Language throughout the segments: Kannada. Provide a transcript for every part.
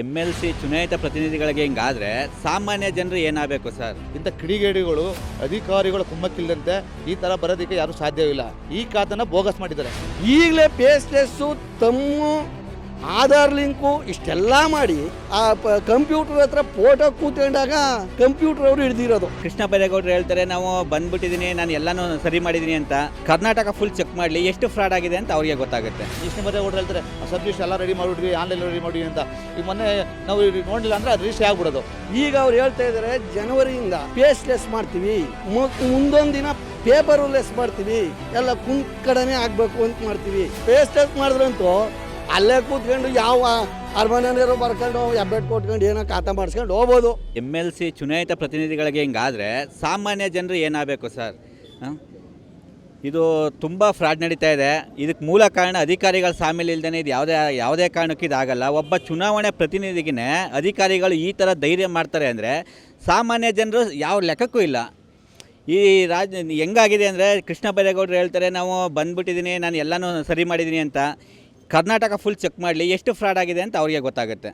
ಎಂ ಎಲ್ ಸಿ ಚುನಾಯಿತ ಪ್ರತಿನಿಧಿಗಳಿಗೆ ಹಿಂಗಾದ್ರೆ ಸಾಮಾನ್ಯ ಜನರು ಏನಾಗಬೇಕು ಸರ್? ಇಂಥ ಕಿಡಿಗೇಡಿಗಳು ಅಧಿಕಾರಿಗಳ ಕುಮ್ಮಕ್ಕಿಲ್ಲದಂತೆ ಈ ತರ ಬರೋದಕ್ಕೆ ಯಾರು ಸಾಧ್ಯವಿಲ್ಲ ಈ ಖಾತನ ಬೋಗಸ್ ಮಾಡಿದ್ದಾರೆ. ಈಗಲೇ ಪೇಸ್ಲೆಸ್ಸು ತಮ್ಮು ಆಧಾರ್ ಲಿಂಕು ಇಷ್ಟೆಲ್ಲ ಮಾಡಿ ಆ ಕಂಪ್ಯೂಟರ್ ಹತ್ರ ಫೋಟೋ ಕೂತ್ಕೊಂಡಾಗ ಕಂಪ್ಯೂಟರ್ ಅವರು ಹಿಡ್ದಿರೋದು. ಕೃಷ್ಣ ಬೈರೇಗೌಡರು ಹೇಳ್ತಾರೆ ನಾವು ಬಂದ್ಬಿಟ್ಟಿದ್ದೀನಿ ನಾನು ಎಲ್ಲಾನು ಸರಿ ಮಾಡಿದ್ದೀನಿ ಅಂತ. ಕರ್ನಾಟಕ ಫುಲ್ ಚೆಕ್ ಮಾಡಲಿ ಎಷ್ಟು ಫ್ರಾಡ್ ಆಗಿದೆ ಅಂತ ಅವ್ರಿಗೆ ಗೊತ್ತಾಗುತ್ತೆ. ಕೃಷ್ಣ ಬೈರೇಗೌಡರು ಹೇಳ್ತಾರೆ ಸಬ್ಜೆಕ್ಟ್ ಎಲ್ಲ ರೆಡಿ ಮಾಡಿಬಿಡ್ರಿ ಆನ್ಲೈನ್ ರೆಡಿ ಮಾಡಿ ಅಂತ. ಈ ಮೊನ್ನೆ ನಾವು ನೋಡಿಲ್ಲ ನೋಡಲಿಲ್ಲ ಅಂದ್ರೆ ಅದು ರಿಜಿಸ್ಟ್ರಿ ಆಗ್ಬಿಡೋದು. ಈಗ ಅವ್ರು ಹೇಳ್ತಾ ಇದ್ದಾರೆ ಜನವರಿಯಿಂದ ಪೇಸ್ಲೆಸ್ ಮಾಡ್ತೀವಿ ಮುಂದೊಂದು ದಿನ ಪೇಪರ್ ಲೆಸ್ ಮಾಡ್ತೀವಿ ಎಲ್ಲ ಕುಂತ್ ಕಡೆನೇ ಆಗಬೇಕು ಅಂತ ಮಾಡ್ತೀವಿ. ಪೇಸ್ಲೆಸ್ ಮಾಡಿದ್ರಂತೂ ಅಲ್ಲೇ ಕೂತ್ಕೊಂಡು ಯಾವ ಅರಮನೆಯವರು ಬರ್ಕೊಂಡು ಹೆಬ್ಬೆಟ್ಟು ಕೊಟ್ಕೊಂಡು ಏನೋ ಖಾತಾ ಮಾಡಿಸ್ಕೊಂಡು ಹೋಗ್ಬೋದು. ಎಂ ಎಲ್ ಸಿ ಚುನಾಯಿತ ಪ್ರತಿನಿಧಿಗಳಿಗೆ ಹಿಂಗಾದರೆ ಸಾಮಾನ್ಯ ಜನರು ಏನಾಗಬೇಕು ಸರ್? ಇದು ತುಂಬ ಫ್ರಾಡ್ ನಡೀತಾ ಇದೆ. ಇದಕ್ಕೆ ಮೂಲ ಕಾರಣ ಅಧಿಕಾರಿಗಳ ಸಾಮೀಲ್ ಇಲ್ದೇ ಇದು ಯಾವುದೇ ಯಾವುದೇ ಕಾರಣಕ್ಕೂ ಇದಾಗಲ್ಲ. ಒಬ್ಬ ಚುನಾವಣೆ ಪ್ರತಿನಿಧಿಗೇ ಅಧಿಕಾರಿಗಳು ಈ ಥರ ಧೈರ್ಯ ಮಾಡ್ತಾರೆ ಅಂದರೆ ಸಾಮಾನ್ಯ ಜನರು ಯಾವ ಲೆಕ್ಕಕ್ಕೂ ಇಲ್ಲ. ಈ ರಾಜ, ಹೆಂಗಾಗಿದೆ ಅಂದರೆ ಕೃಷ್ಣ ಬೈರೇಗೌಡರು ಹೇಳ್ತಾರೆ, ನಾವು ಬಂದ್ಬಿಟ್ಟಿದ್ದೀನಿ ನಾನು ಎಲ್ಲನೂ ಸರಿ ಮಾಡಿದ್ದೀನಿ ಅಂತ. ಕರ್ನಾಟಕ ಫುಲ್ ಚೆಕ್ ಮಾಡಲಿ, ಎಷ್ಟು ಫ್ರಾಡ್ ಆಗಿದೆ ಅಂತ ಅವರಿಗೆ ಗೊತ್ತಾಗುತ್ತೆ.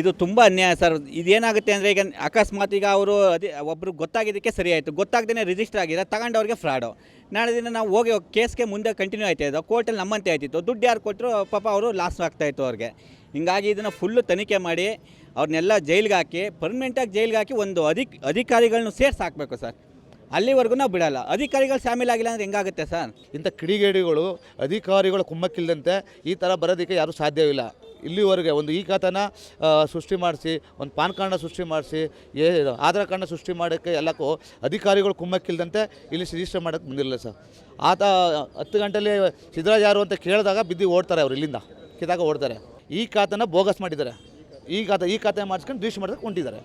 ಇದು ತುಂಬ ಅನ್ಯಾಯ ಸರ್. ಇದೇನಾಗುತ್ತೆ ಅಂದರೆ ಈಗ ಅಕಸ್ಮಾತ್ ಈಗ ಅವರು ಅದೇ ಒಬ್ಬರು ಗೊತ್ತಾಗಿದ್ದಕ್ಕೆ ಸರಿ ಆಯಿತು. ಗೊತ್ತಾಗ್ದೇ ರಿಜಿಸ್ಟರ್ ಆಗಿದೆ ತಗೊಂಡವ್ರಿಗೆ ಫ್ರಾಡು ನಾಳೆ ದಿನ ನಾವು ಹೋಗಿ ಕೇಸ್ಗೆ ಮುಂದೆ ಕಂಟಿನ್ಯೂ ಆಯ್ತಾ ಇದ್ದೋ ಕೋರ್ಟಲ್ಲಿ ನಮ್ಮಂತೆ ಆಯ್ತಿತ್ತು. ದುಡ್ಡು ಯಾರು ಕೊಟ್ಟರು ಪಾಪ ಅವರು ಲಾಸ್ ಆಗ್ತಾಯಿತ್ತು ಅವ್ರಿಗೆ. ಹಿಂಗಾಗಿ ಇದನ್ನು ಫುಲ್ಲು ತನಿಖೆ ಮಾಡಿ ಅವ್ರನ್ನೆಲ್ಲ ಜೈಲಿಗೆ ಹಾಕಿ ಪರ್ಮನೆಂಟಾಗಿ ಜೈಲಿಗೆ ಹಾಕಿ ಒಂದು ಅಧಿಕ್ ಅಧಿಕಾರಿಗಳನ್ನ ಸೇರಿಸಿ ಸರ್. ಅಲ್ಲಿವರೆಗೂ ನಾವು ಬಿಡಲ್ಲ. ಅಧಿಕಾರಿಗಳು ಶಾಮೀಲಾಗಿಲ್ಲ ಅಂದ್ರೆ ಹೆಂಗಾಗುತ್ತೆ ಸರ್? ಇಂಥ ಕಿಡಿಗೇಡಿಗಳು, ಅಧಿಕಾರಿಗಳ ಕುಮ್ಮಕ್ಕಿಲ್ಲದಂತೆ ಈ ಥರ ಬರೋದಕ್ಕೆ ಯಾರೂ ಸಾಧ್ಯವಿಲ್ಲ. ಇಲ್ಲಿವರೆಗೆ ಒಂದು ಈ ಖಾತನ ಸೃಷ್ಟಿ ಮಾಡಿಸಿ, ಒಂದು ಪಾನ್ ಕಾರ್ಡನ್ನ ಸೃಷ್ಟಿ ಮಾಡಿಸಿ, ಏ, ಆಧಾರ್ ಕಾರ್ಡನ್ನ ಸೃಷ್ಟಿ ಮಾಡೋಕ್ಕೆ ಎಲ್ಲಕ್ಕೂ ಅಧಿಕಾರಿಗಳು ಕುಮ್ಮಕ್ಕಿಲ್ಲದಂತೆ ಇಲ್ಲಿ ರಿಜಿಸ್ಟರ್ ಮಾಡೋಕ್ಕೆ ಬಂದಿರಲಿಲ್ಲ ಸರ್. ಆತ, ಹತ್ತು ಗಂಟೆಲಿ ಸಿದ್ದರಾಜ್ ಯಾರು ಅಂತ ಕೇಳಿದಾಗ ಬಿದ್ದು ಓಡ್ತಾರೆ ಅವರು ಇಲ್ಲಿಂದ ಕಿದಾಗ ಓಡ್ತಾರೆ. ಈ ಖಾತನ ಬೋಗಸ್ ಮಾಡಿದ್ದಾರೆ. ಈ ಖಾತೆ ಈ ಖಾತೆ ಮಾಡಿಸ್ಕೊಂಡು ರಿಜಿಸ್ಟರ್ ಮಾಡೋಕ್ಕೆ ಹೊಂಟಿದ್ದಾರೆ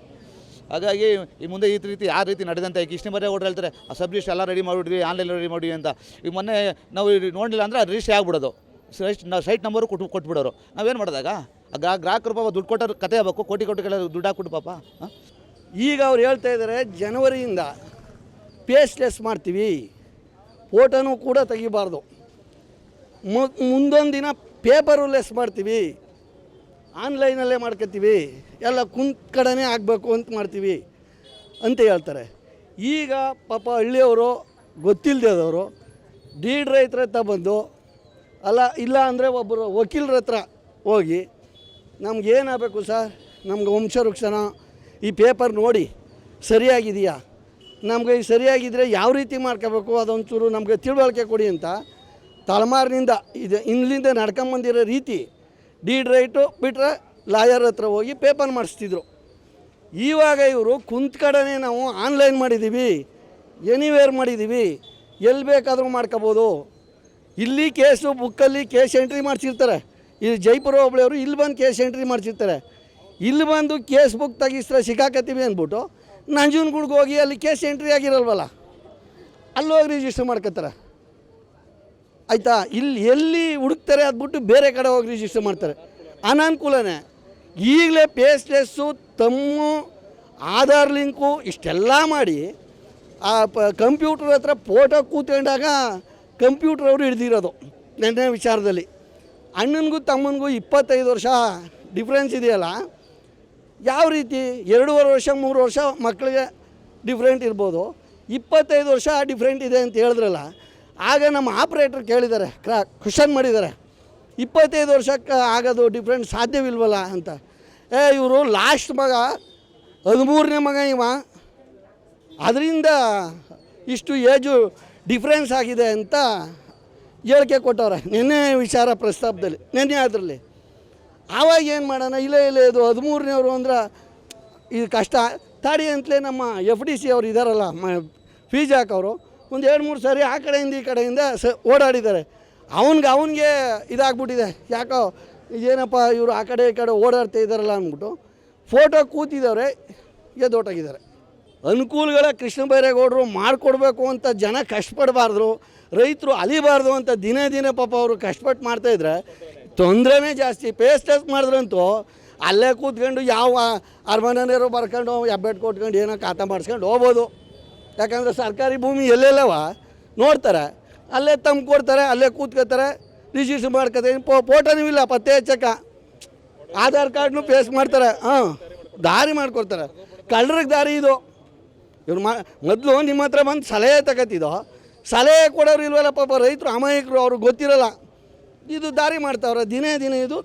ಹಾಗಾಗಿ ಈ ಮುಂದೆ ಈ ರೀತಿ ಯಾವ ರೀತಿ ನಡೆದಂತೆ ಕೃಷ್ಣ ಬರೇ ಓಡ್ರು ಹೇಳ್ತಾರೆ, ಆ ಸಬ್ಜೆಕ್ಟ್ ಎಲ್ಲ ರೆಡಿ ಮಾಡಿಬಿಡ್ರಿ ಆನ್ಲೈನ್ ರೆಡಿ ಮಾಡಿ ಅಂತ. ಈಗ ಮೊನ್ನೆ ನಾವು ನೋಡಲಿಲ್ಲ ಅಂದರೆ ಅದು ರಿಜಿಸ್ಟ್ರಿ ಆಗ್ಬಿಡೋದು. ಸೈಟ್ ನಾವು ಸೈಟ್ ನಂಬರು ಕೊಟ್ಟು ಕೊಟ್ಬಿಡೋರು. ನಾವೇನು ಮಾಡಿದಾಗ? ಗ್ರಾ ಗ್ರಾಹಕರು ಪಾಪ ದುಡ್ಡು ಕೊಟ್ಟರು ಕತೆ ಆಗಬೇಕು, ಕೋಟಿ ಕೋಟಿ ಕೆಲ ದುಡ್ಡು ಹಾಕ್ಬಿಟ್ಟು ಪಾಪ ಈಗ ಅವ್ರು ಹೇಳ್ತಾ ಇದ್ದಾರೆ ಜನವರಿಯಿಂದ ಪೇಸ್ಲೆಸ್ ಮಾಡ್ತೀವಿ. ಫೋಟೋನೂ ಕೂಡ ತೆಗಿಬಾರ್ದು. ಮುಂದೊಂದು ದಿನ ಪೇಪರು ಲೆಸ್ ಮಾಡ್ತೀವಿ. ಆನ್ಲೈನಲ್ಲೇ ಮಾಡ್ಕೋತೀವಿ ಎಲ್ಲ ಕುಂತ್ಕಡನೇ ಆಗಬೇಕು ಅಂತ ಮಾಡ್ತೀವಿ ಅಂತ ಹೇಳ್ತಾರೆ. ಈಗ ಪಾಪ ಹಳ್ಳಿಯವರು ಗೊತ್ತಿಲ್ಲದವರು ಡೀಡ್ ರೈತರ ಹತ್ರ ಬಂದು, ಅಲ್ಲ, ಇಲ್ಲ ಅಂದರೆ ಒಬ್ಬರು ವಕೀಲರ ಹತ್ರ ಹೋಗಿ ನಮಗೇನಾಗಬೇಕು ಸರ್? ನಮ್ಗೆ ವಂಶವೃಕ್ಷನ ಈ ಪೇಪರ್ ನೋಡಿ ಸರಿಯಾಗಿದೆಯಾ? ನಮಗೆ ಸರಿಯಾಗಿದ್ದರೆ ಯಾವ ರೀತಿ ಮಾಡ್ಕೋಬೇಕು? ಅದೊಂಚೂರು ನಮಗೆ ತಿಳುವಳಿಕೆ ಕೊಡಿ ಅಂತ ತಲೆಮಾರಿನಿಂದ, ಇದು ಇಲ್ಲಿಂದ ನಡ್ಕೊಂಬಂದಿರೋ ರೀತಿ ಡೀಡ್ ರೈಟು ಬಿಟ್ಟರೆ ಲಾಯರ್ ಹತ್ರ ಹೋಗಿ ಪೇಪರ್ ಮಾಡಿಸ್ತಿದ್ರು. ಇವಾಗ ಇವರು ಕುಂತ್ಕಡೆ ನಾವು ಆನ್ಲೈನ್ ಮಾಡಿದ್ದೀವಿ ಎನಿವೇರ್ ಮಾಡಿದ್ದೀವಿ ಎಲ್ಲಿ ಬೇಕಾದರೂ ಮಾಡ್ಕೋಬೋದು. ಇಲ್ಲಿ ಕೇಸು ಬುಕ್ಕಲ್ಲಿ ಕೇಸ್ ಎಂಟ್ರಿ ಮಾಡಿಸಿರ್ತಾರೆ. ಇಲ್ಲಿ ಜೈಪುರ ಹೋಬಳಿಯವರು ಇಲ್ಲಿ ಬಂದು ಕೇಸ್ ಎಂಟ್ರಿ ಮಾಡಿಸಿರ್ತಾರೆ. ಇಲ್ಲಿ ಬಂದು ಕೇಸ್ ಬುಕ್ ತೆಗಿಸ್ರೆ ಸಿಕ್ಕಾಕತ್ತೀವಿ ಅಂದ್ಬಿಟ್ಟು ನಂಜನಗೂಡ್ಗೆ ಹೋಗಿ ಅಲ್ಲಿ ಕೇಸ್ ಎಂಟ್ರಿ ಆಗಿರಲ್ವಲ್ಲ, ಅಲ್ಲೋಗಿ ರಿಜಿಸ್ಟರ್ ಮಾಡ್ಕೊತಾರೆ ಆಯಿತಾ? ಇಲ್ಲಿ ಎಲ್ಲಿ ಹುಡುಕ್ತಾರೆ ಅದ್ಬಿಟ್ಟು ಬೇರೆ ಕಡೆ ಹೋಗಿ ರಿಜಿಸ್ಟರ್ ಮಾಡ್ತಾರೆ. ಅನಾನುಕೂಲನೇ. ಈಗಲೇ ಪೇಸ್ಲೆಸ್ಸು ತಮ್ಮ ಆಧಾರ್ ಲಿಂಕು ಇಷ್ಟೆಲ್ಲ ಮಾಡಿ, ಆ ಪ ಕಂಪ್ಯೂಟರ್ ಹತ್ರ ಫೋಟೋ ಕೂತ್ಕೊಂಡಾಗ ಕಂಪ್ಯೂಟರ್ ಅವರು ಹಿಡ್ದಿರೋದು ನೆನ್ನೆ ವಿಚಾರದಲ್ಲಿ. ಅಣ್ಣನಿಗೂ ತಮ್ಮನಿಗೂ ಇಪ್ಪತ್ತೈದು ವರ್ಷ ಡಿಫ್ರೆನ್ಸ್ ಇದೆಯಲ್ಲ? ಯಾವ ರೀತಿ? ಎರಡೂವರೆ ವರ್ಷ, ಮೂರು ವರ್ಷ ಮಕ್ಕಳಿಗೆ ಡಿಫ್ರೆಂಟ್ ಇರ್ಬೋದು. ಇಪ್ಪತ್ತೈದು ವರ್ಷ ಡಿಫ್ರೆಂಟ್ ಇದೆ ಅಂತ ಹೇಳಿದ್ರಲ್ಲ ಆಗ ನಮ್ಮ ಆಪ್ರೇಟ್ರ್ ಕೇಳಿದ್ದಾರೆ, ಕ್ರಾ, ಕ್ವಶನ್ ಮಾಡಿದ್ದಾರೆ, ಇಪ್ಪತ್ತೈದು ವರ್ಷಕ್ಕೆ ಆಗೋದು ಡಿಫ್ರೆಂಟ್ ಸಾಧ್ಯವಿಲ್ವಲ್ಲ ಅಂತ. ಏ, ಇವರು ಲಾಸ್ಟ್ ಮಗ, ಹದಿಮೂರನೇ ಮಗ ಇವ. ಅದರಿಂದ ಇಷ್ಟು ಏಜು ಡಿಫ್ರೆನ್ಸ್ ಆಗಿದೆ ಅಂತ ಹೇಳಿಕೆ ಕೊಟ್ಟವ್ರೆ. ನಿನ್ನೆ ವಿಚಾರ ಪ್ರಸ್ತಾಪದಲ್ಲಿ, ನಿನ್ನೆ ಅದರಲ್ಲಿ. ಆವಾಗ ಏನು ಮಾಡೋಣ, ಇಲ್ಲ ಇಲ್ಲ ಇದು ಹದಿಮೂರನೇವರು ಅಂದ್ರೆ ಇದು ಕಷ್ಟ. ತಾಡಿ ಅಂತಲೇ ನಮ್ಮ ಎಫ್ ಡಿ ಸಿ ಅವರು ಇದ್ದಾರಲ್ಲ ಮ ಫೀಸ್ ಹಾಕೋರು ಒಂದು ಎರಡು ಮೂರು ಸಾರಿ ಆ ಕಡೆಯಿಂದ ಈ ಕಡೆಯಿಂದ ಸ ಓಡಾಡಿದ್ದಾರೆ. ಅವನಿಗೆ ಅವನಿಗೆ ಇದಾಗ್ಬಿಟ್ಟಿದೆ. ಯಾಕೋ ಏನಪ್ಪ ಇವರು ಆ ಕಡೆ ಈ ಕಡೆ ಓಡಾಡ್ತಾ ಇದ್ದಾರಲ್ಲ ಅಂದ್ಬಿಟ್ಟು ಫೋಟೋ ಕೂತಿದ್ದವ್ರೆ ಎದ್ದೋಟಾಗಿದ್ದಾರೆ. ಅನುಕೂಲಗಳ ಕೃಷ್ಣ ಬೈರೇಗೌಡರು ಮಾಡಿಕೊಡ್ಬೇಕು ಅಂತ ಜನ ಕಷ್ಟಪಡಬಾರ್ದು ರೈತರು ಅಲಿಬಾರ್ದು ಅಂತ ದಿನೇ ದಿನೇ ಪಾಪ ಅವರು ಕಷ್ಟಪಟ್ಟು ಮಾಡ್ತಾಯಿದ್ರೆ ತೊಂದರೆನೇ ಜಾಸ್ತಿ. ಪೇಸ್ಟ್ ಟೆಸ್ಟ್ ಮಾಡಿದ್ರಂತೂ ಅಲ್ಲೇ ಕೂತ್ಕೊಂಡು ಯಾವ ಅರಮನೆಯವರು ಬರ್ಕೊಂಡು ಹೆಬ್ಬೆಟ್ಟು ಕೊಟ್ಕೊಂಡು ಏನೋ ಖಾತಾ ಮಾಡಿಸ್ಕೊಂಡು ಹೋಗ್ಬೋದು. ಯಾಕಂದರೆ ಸರ್ಕಾರಿ ಭೂಮಿ ಎಲ್ಲೆಲ್ಲವ ನೋಡ್ತಾರೆ, ಅಲ್ಲೇ ತಮ್ಮ ಕೊಡ್ತಾರೆ, ಅಲ್ಲೇ ಕೂತ್ಕೋತಾರೆ ರಿಜಿಸ್ಟ್ರ್ ಮಾಡ್ಕೋತಾರೆ ಫೋಟೋನೂ ಇಲ್ಲ ಪತ್ತೆ ಹಚ್ಚಕ್ಕ. ಆಧಾರ್ ಕಾರ್ಡ್ನು ಪೇಸ್ ಮಾಡ್ತಾರೆ, ಹಾಂ, ದಾರಿ ಮಾಡ್ಕೊಡ್ತಾರೆ. ಕಳ್ಳರಿಗೆ ದಾರಿ ಇದು. ಇವ್ರು ಮಾ, ಮೊದಲು ನಿಮ್ಮ ಹತ್ರ ಬಂದು ಸಲಹೆ ತಗೋತಿದ್ದು ಸಲಹೆ ಕೊಡೋರು ಇಲ್ವಲ್ಲ ಪಾಪ ರೈತರು, ಅಮಾಯಕರು, ಅವ್ರಿಗೆ ಗೊತ್ತಿರಲ್ಲ. ಇದು ದಾರಿ ಮಾಡ್ತಾವ್ರೆ, ದಿನೇ ದಿನೇ ಇದು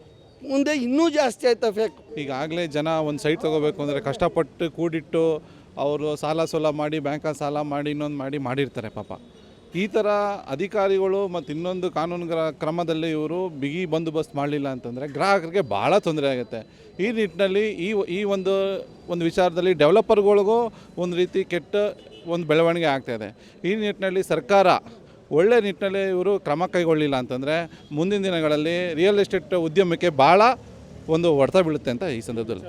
ಮುಂದೆ ಇನ್ನೂ ಜಾಸ್ತಿ ಆಯ್ತು ಫೇಕ್ ಈಗಾಗಲೇ ಜನ ಒಂದು ಸೈಟ್ ತೊಗೋಬೇಕು ಅಂದರೆ ಕಷ್ಟಪಟ್ಟು ಕೂಡಿಟ್ಟು ಅವರು ಸಾಲ ಸೋಲ ಮಾಡಿ ಬ್ಯಾಂಕಲ್ಲಿ ಸಾಲ ಮಾಡಿ, ಇನ್ನೊಂದು ಮಾಡಿ ಮಾಡಿರ್ತಾರೆ ಪಾಪ. ಈ ಥರ ಅಧಿಕಾರಿಗಳು ಮತ್ತು ಇನ್ನೊಂದು ಕಾನೂನು ಕ್ರಮದಲ್ಲಿ ಇವರು ಬಿಗಿ ಬಂದೋಬಸ್ತ್ ಮಾಡಲಿಲ್ಲ ಅಂತಂದರೆ ಗ್ರಾಹಕರಿಗೆ ಭಾಳ ತೊಂದರೆ ಆಗುತ್ತೆ. ಈ ನಿಟ್ಟಿನಲ್ಲಿ ಈ ಈ ಒಂದು ಒಂದು ವಿಚಾರದಲ್ಲಿ ಡೆವಲಪರ್ಗಳಿಗೂ ಒಂದು ರೀತಿ ಕೆಟ್ಟ ಒಂದು ಬೆಳವಣಿಗೆ ಆಗ್ತಾಯಿದೆ ಈ ನಿಟ್ಟಿನಲ್ಲಿ ಸರ್ಕಾರ ಒಳ್ಳೆ ನಿಟ್ಟಿನಲ್ಲಿ ಇವರು ಕ್ರಮ ಕೈಗೊಳ್ಳಿಲ್ಲ ಅಂತಂದರೆ ಮುಂದಿನ ದಿನಗಳಲ್ಲಿ ರಿಯಲ್ ಎಸ್ಟೇಟ್ ಉದ್ಯಮಕ್ಕೆ ಭಾಳ ಒಂದು ಹೊಡೆತ ಬೀಳುತ್ತೆ ಅಂತ ಈ ಸಂದರ್ಭದಲ್ಲಿ.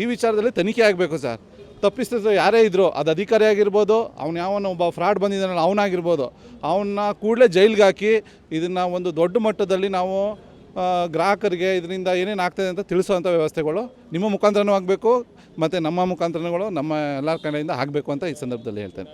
ಈ ವಿಚಾರದಲ್ಲಿ ತನಿಖೆ ಆಗಬೇಕು ಸರ್. ತಪ್ಪಿಸಿದ್ರು ಯಾರೇ ಇದ್ದರು ಅದು ಅಧಿಕಾರಿ ಆಗಿರ್ಬೋದು, ಅವ್ನು ಯಾವನ ಒಬ್ಬ ಫ್ರಾಡ್ ಬಂದಿದ್ದಾನಲ್ಲ, ಅವನಾಗಿರ್ಬೋದು. ಅವನ್ನ ಕೂಡಲೇ ಜೈಲಿಗೆ ಹಾಕಿ ಇದನ್ನು ಒಂದು ದೊಡ್ಡ ಮಟ್ಟದಲ್ಲಿ ನಾವು ಗ್ರಾಹಕರಿಗೆ ಇದರಿಂದ ಏನೇನು ಆಗ್ತದೆ ಅಂತ ತಿಳಿಸುವಂಥ ವ್ಯವಸ್ಥೆಗಳು ನಿಮ್ಮ ಮುಖಾಂತರನೂ ಆಗಬೇಕು, ಮತ್ತು ನಮ್ಮ ಮುಖಾಂತರಗಳು ನಮ್ಮ ಎಲ್ಲ ಕಡೆಯಿಂದ ಆಗಬೇಕು ಅಂತ ಈ ಸಂದರ್ಭದಲ್ಲಿ ಹೇಳ್ತೇನೆ.